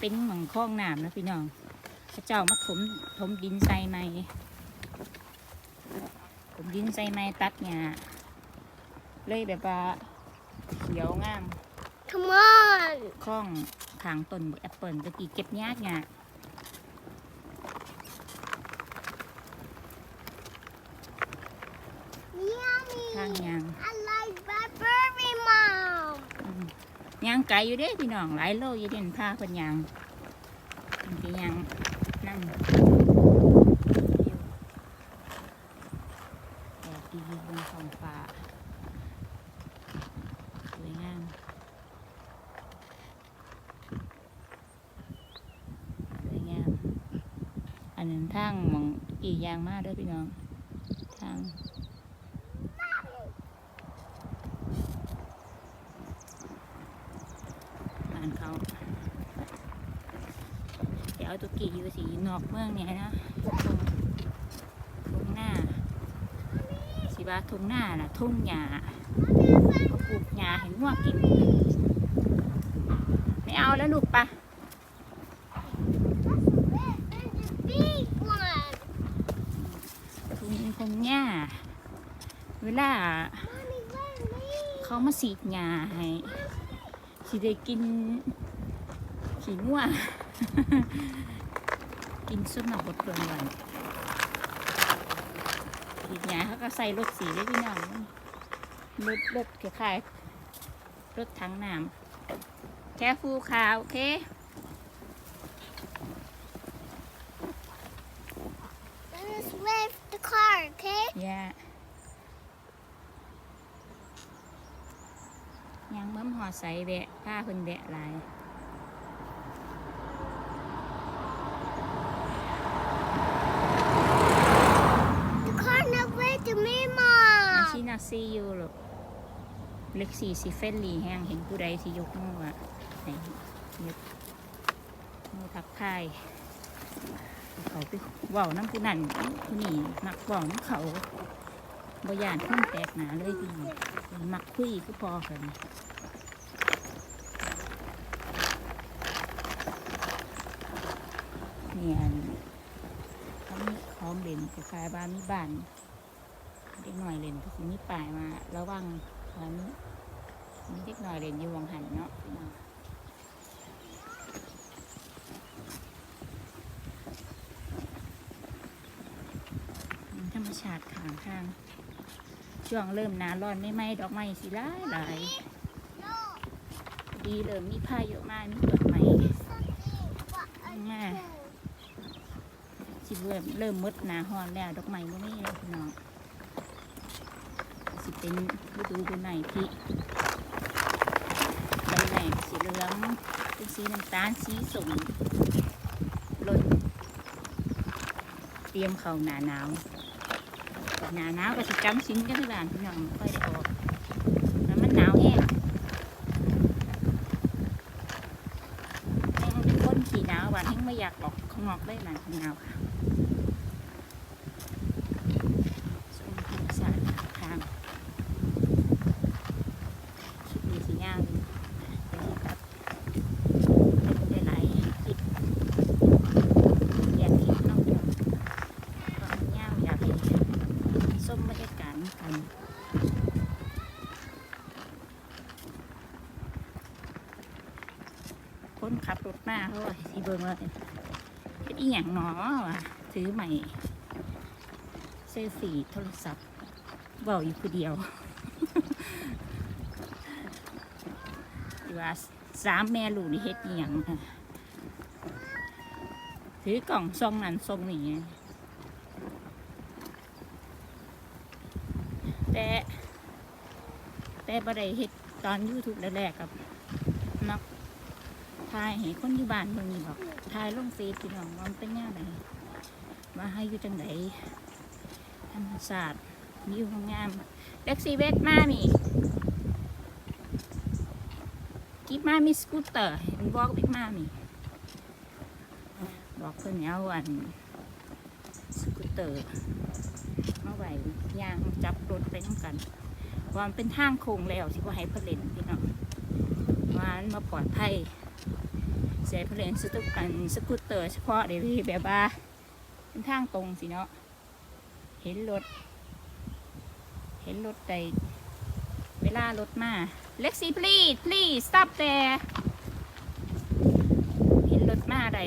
มองตะกี้มันเป็นหมองคลองน้ำนะพี่น้องพระเจ้ามาถมถมดินใส่ไม้ถมดินใส่ไม้ตัดหญ้าเลยแบบว่าเขียวงาม Come on คล้องทางต้นแอปเปิลตะกี้เก็บยากยาก Yummy ทางยาง I like blueberry mom อืม ยางไกลอยู่เด้พี่น้องหลายโลอยู่เด่นพาคนยางมันสิยางนั่งแดดดีบนท้องฟ้าสวยงามสวยงามอันนั้นทางมองกี่ยางมากด้วยพี่น้องทาง บ้านเขา เอาตุกี้อยู่สีนอกเมืองเนี่ยนะทุ่งหน้าสิว่าทุ่งหน้าน่ะทุ่งหญ้าปลูกหญ้าให้งัวกินไม่เอาแล้วลูกปะทุ่งทุ่งหญ้าเวลา เขามาสีดหญ้าให้สิได้กินขี้งัว กินส้มหนับบดเปลืองวันสีดหญ้าเขาก็ใส่รถสีได้พี่น้องรถรถคล้ายๆรถถังน้ำแค่ฟูขาวโอเค Let's wave the car okay อย่ายังเบิ่มหอใส่แบะผ้าเพิ่นแบะหลาย the car not way to me อา mom ชีนาซีอยู่หรอก เล็กสี่สิเฟนลีแห้งเห็นผู้ใดที่ยกมืออะไหนยกมือทักทายเขาไปว่าวน้ำผู้นั่นผู้นี่มักว่าน้ำเขาบยานขึ้นแตกหนาเลยพี่น้องมักคุยก็พอกันเนี่ยอันเขามีของเล่นคล้ายบ้านมีบ้านเด็กหน่อยเล่นก็สิมีป้ายมาระวัง ตอนนี้มีเด็กหน่อยเล่นอยู่วังหันเนาะพี่น้องธรรมชาติข้างทาง ช่วงเริ่มหนาร้อนไม่ไหมดอกไม้สิหลายหลายดีเริ่มมีพาเยุมากมีดอกไม้ง่ายสิเริ่มเริ่มมดหนาฮ้อนแล้วดอกไม้บ่มีแล้วพี่น้อง เป็นฤดูใบไม้ที่ใบไม้สีเหลืองเป็นสีน้ำตาลสีส้มลนเตรียมเขาหนาหนาวหนาหนาวก็สิจำสินกันที่บ้านพี่น้องไม่ค่อยออกแล้วมันหนาวแห้งแห้งเป็นคนขี่หนาวบ้านแห้งไม่อยากออกข้างนอกเลยบ้านหนาวค่ะส่วนธรรมชาติทาง คลิปนี้สิยาวอยู่เดี๋ยวสิตัดได้หลายคลิปอยากคลิปเนาะก็มันยาวอยากให้ส้มบรรยากาศกัน คนขับรถมาเขาว่าสิเบิ่งว่าเป็นอีหยังหนอวะถือใหม่เซลฟี่โทรศัพท์เบาอยู่คนเดียวว่าสามแม่ลูกนี่เฮ็ดอหย่างถือกล่องซองนั้นซองนี้แต่แต่บ่ได้เฮ็ดตอนยูทูบแรกๆกับนัก ถ่ายให้คนอยู่บ้านเบิ่งนี่บอกถ่ายลงเฟซพี่น้องว่ามันเป็นแนวไหนว่าให้อยู่จังไดธรรมศาสตร์วิวงามเล็กซีเวทมามี Give mommy scooter and walk with mommy บอกเพิ่นเอาอันสกูตเตอร์มาไหวยางจับรถไปน้ำกันว่ามันเป็นทางโค้งแล้วสิว่าให้เพิ่นเล่นพี่น้องว่ามันมาปลอดภัย เสียเพลนสตุกอันสกูตเตอร์เฉพาะเดี๋ยวแบบว่าเป็นทางตรงสิเนาะเห็นรถ เห็นรถใดเวลารถมาเล็กซี่ please please stop there เห็นรถมาได้